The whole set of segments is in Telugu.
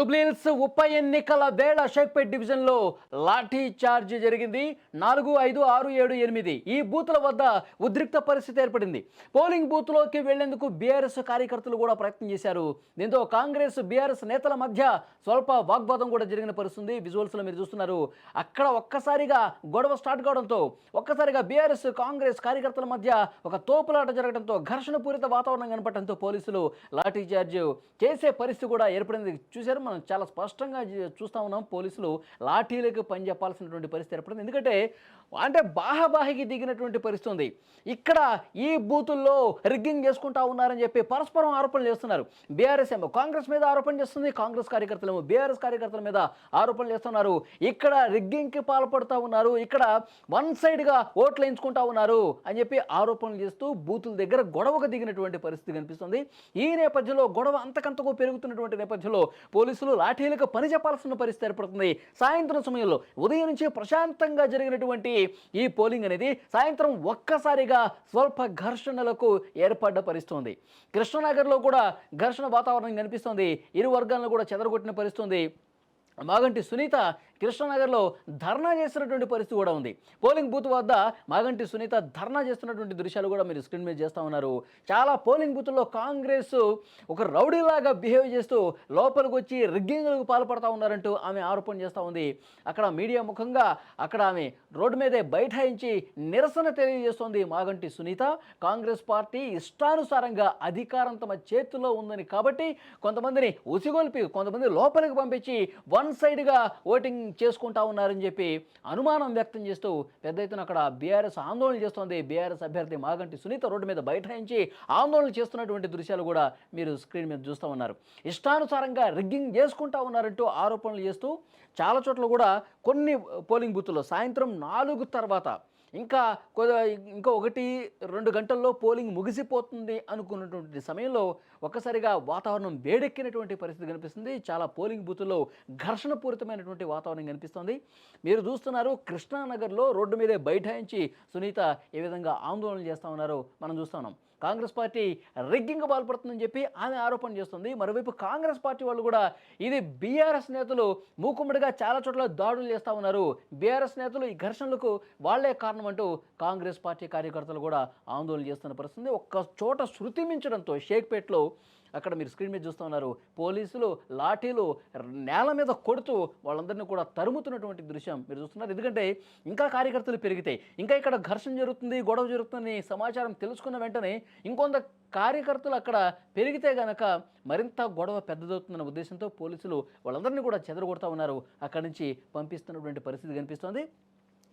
Jubilee Hills ఉప ఎన్నికల వేళ షేక్పేట్ డివిజన్లో లాఠీ చార్జ్ జరిగింది. నాలుగు ఐదు ఆరు ఏడు ఎనిమిది. ఈ బూతుల వద్ద ఉద్రిక్త పరిస్థితి ఏర్పడింది. పోలింగ్ బూత్లోకి వెళ్ళేందుకు బీఆర్ఎస్ కార్యకర్తలు కూడా ప్రయత్నం చేశారు. దీంతో కాంగ్రెస్ బీఆర్ఎస్ నేతల మధ్య స్వల్ప వాగ్వాదం కూడా జరిగిన పరిస్థితుంది విజువల్స్లో మీరు చూస్తున్నారు. అక్కడ ఒక్కసారిగా గొడవ స్టార్ట్ కావడంతో ఒక్కసారిగా బీఆర్ఎస్ కాంగ్రెస్ కార్యకర్తల మధ్య ఒక తోపులాట జరగడంతో ఘర్షణ పూరిత వాతావరణం కనపడటంతో పోలీసులు లాఠీ చార్జ్ చేసే పరిస్థితి కూడా ఏర్పడింది. చూశారు మనం చాలా స్పష్టంగా చూస్తూ చూస్తా ఉన్నాం పోలీసులు లాఠీలకు పని చెప్పాల్సినటువంటి పరిస్థితి ఏర్పడింది. ఎందుకంటే అంటే బాహాబాహికి దిగినటువంటి పరిస్థితి ఉంది. ఇక్కడ ఈ బూతుల్లో రిగ్గింగ్ చేసుకుంటా ఉన్నారని చెప్పి పరస్పరం ఆరోపణలు చేస్తున్నారు. బీఆర్ఎస్ ఏమో కాంగ్రెస్ మీద ఆరోపణ చేస్తుంది కాంగ్రెస్ కార్యకర్తలు ఏమో బీఆర్ఎస్ కార్యకర్తల మీద ఆరోపణలు చేస్తున్నారు. ఇక్కడ రిగ్గింగ్కి పాల్పడుతూ ఉన్నారు. ఇక్కడ వన్ సైడ్గా ఓట్లు వేయించుకుంటా ఉన్నారు అని చెప్పి ఆరోపణలు చేస్తూ బూతుల దగ్గర గొడవకు దిగినటువంటి పరిస్థితి కనిపిస్తుంది. ఈ నేపథ్యంలో గొడవ అంతకంతకు పెరుగుతున్నటువంటి నేపథ్యంలో పోలీసులు లాఠీలకు పని చెప్పాల్సిన పరిస్థితి ఏర్పడుతుంది. సాయంత్రం సమయంలో ఉదయం నుంచి ప్రశాంతంగా జరిగినటువంటి ఈ పోలింగ్ అనేది సాయంత్రం ఒక్కసారిగా స్వల్ప ఘర్షణలకు ఏర్పడ్డ పరిస్థితి ఉంది కృష్ణనగర్లో కూడా ఘర్షణ వాతావరణం కనిపిస్తుంది. ఇరు వర్గాలను కూడా చెదరగొట్టిన పరిస్థితి ఉంది మాగంటి సునీత కృష్ణనగర్లో ధర్నా చేస్తున్నటువంటి పరిస్థితి కూడా ఉంది. పోలింగ్ బూత్ వద్ద మాగంటి సునీత ధర్నా చేస్తున్నటువంటి దృశ్యాలు కూడా మీరు స్క్రీన్ మీద చేస్తూ ఉన్నారు. చాలా పోలింగ్ బూత్లో కాంగ్రెస్ ఒక రౌడీలాగా బిహేవ్ చేస్తూ లోపలికి వచ్చి రిగ్గింగ్లకు పాల్పడతా ఉన్నారంటూ ఆమె ఆరోపణ చేస్తూ ఉంది. అక్కడ మీడియా ముఖంగా అక్కడ ఆమె రోడ్డు మీదే బైఠాయించి నిరసన తెలియజేస్తోంది మాగంటి సునీత. కాంగ్రెస్ పార్టీ ఇష్టానుసారంగా అధికారం తమ చేతుల్లో ఉందని కాబట్టి కొంతమందిని ఉసిగొల్పి కొంతమంది లోపలికి పంపించి వన్ సైడ్గా ఓటింగ్ చేసుకుంటా ఉన్నారని చెప్పి అనుమానం వ్యక్తం చేస్తూ పెద్ద ఎత్తున అక్కడ బీఆర్ఎస్ ఆందోళన చేస్తోంది. బీఆర్ఎస్ అభ్యర్థి మాగంటి సునీత రోడ్డు మీద బైఠాయించి ఆందోళన చేస్తున్నటువంటి దృశ్యాలు కూడా మీరు స్క్రీన్ మీద చూస్తూ ఉన్నారు. ఇష్టానుసారంగా రిగ్గింగ్ చేసుకుంటా ఉన్నారంటూ ఆరోపణలు చేస్తూ చాలా చోట్ల కూడా కొన్ని పోలింగ్ బూత్లో సాయంత్రం నాలుగు తర్వాత ఇంకా ఇంకా ఒకటి రెండు గంటల్లో పోలింగ్ ముగిసిపోతుంది అనుకున్నటువంటి సమయంలో ఒక్కసారిగా వాతావరణం వేడెక్కినటువంటి పరిస్థితి కనిపిస్తుంది. చాలా పోలింగ్ బూతుల్లో ఘర్షణపూరితమైనటువంటి వాతావరణం కనిపిస్తుంది. మీరు చూస్తున్నారు కృష్ణానగర్లో రోడ్డు మీదే బైఠాయించి సునీత ఏ విధంగా ఆందోళన చేస్తూ ఉన్నారో మనం చూస్తున్నాం కాంగ్రెస్ పార్టీ రిగ్గింగ్ పాల్పడుతుందని చెప్పి ఆమె ఆరోపణ చేస్తుంది. మరోవైపు కాంగ్రెస్ పార్టీ వాళ్ళు కూడా ఇది బీఆర్ఎస్ నేతలు మూకుమ్మడిగా చాలా చోట్ల దాడులు చేస్తూ ఉన్నారు. బీఆర్ఎస్ నేతలు ఈ ఘర్షణలకు వాళ్ళే కారణం అంటూ కాంగ్రెస్ పార్టీ కార్యకర్తలు కూడా ఆందోళన చేస్తున్న పరిస్థితి. ఒక్క చోట శృతి మించడంతో షేక్పేట్లో అక్కడ మీరు స్క్రీన్ మీద చూస్తూ ఉన్నారు. పోలీసులు లాఠీలు నేల మీద కొడుతూ వాళ్ళందరినీ కూడా తరుముతున్నటువంటి దృశ్యం మీరు చూస్తున్నారు. ఎందుకంటే ఇంకా కార్యకర్తలు పెరిగితే ఇంకా ఇక్కడ ఘర్షణ జరుగుతుంది గొడవ జరుగుతుందని సమాచారం తెలుసుకున్న వెంటనే ఇంకొంత కార్యకర్తలు అక్కడ పెరిగితే గనక మరింత గొడవ పెద్దదవుతుందన్న ఉద్దేశంతో పోలీసులు వాళ్ళందరినీ కూడా చెదరగొడతా ఉన్నారు. అక్కడి నుంచి పంపిస్తున్నటువంటి పరిస్థితి కనిపిస్తోంది.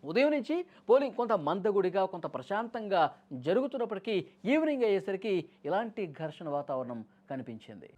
ఉదయం నుంచి పోలింగ్ కొంత మందగుడిగా కొంత ప్రశాంతంగా జరుగుతున్నప్పటికీ ఈవినింగ్ అయ్యేసరికి ఇలాంటి ఘర్షణ వాతావరణం కనిపించింది.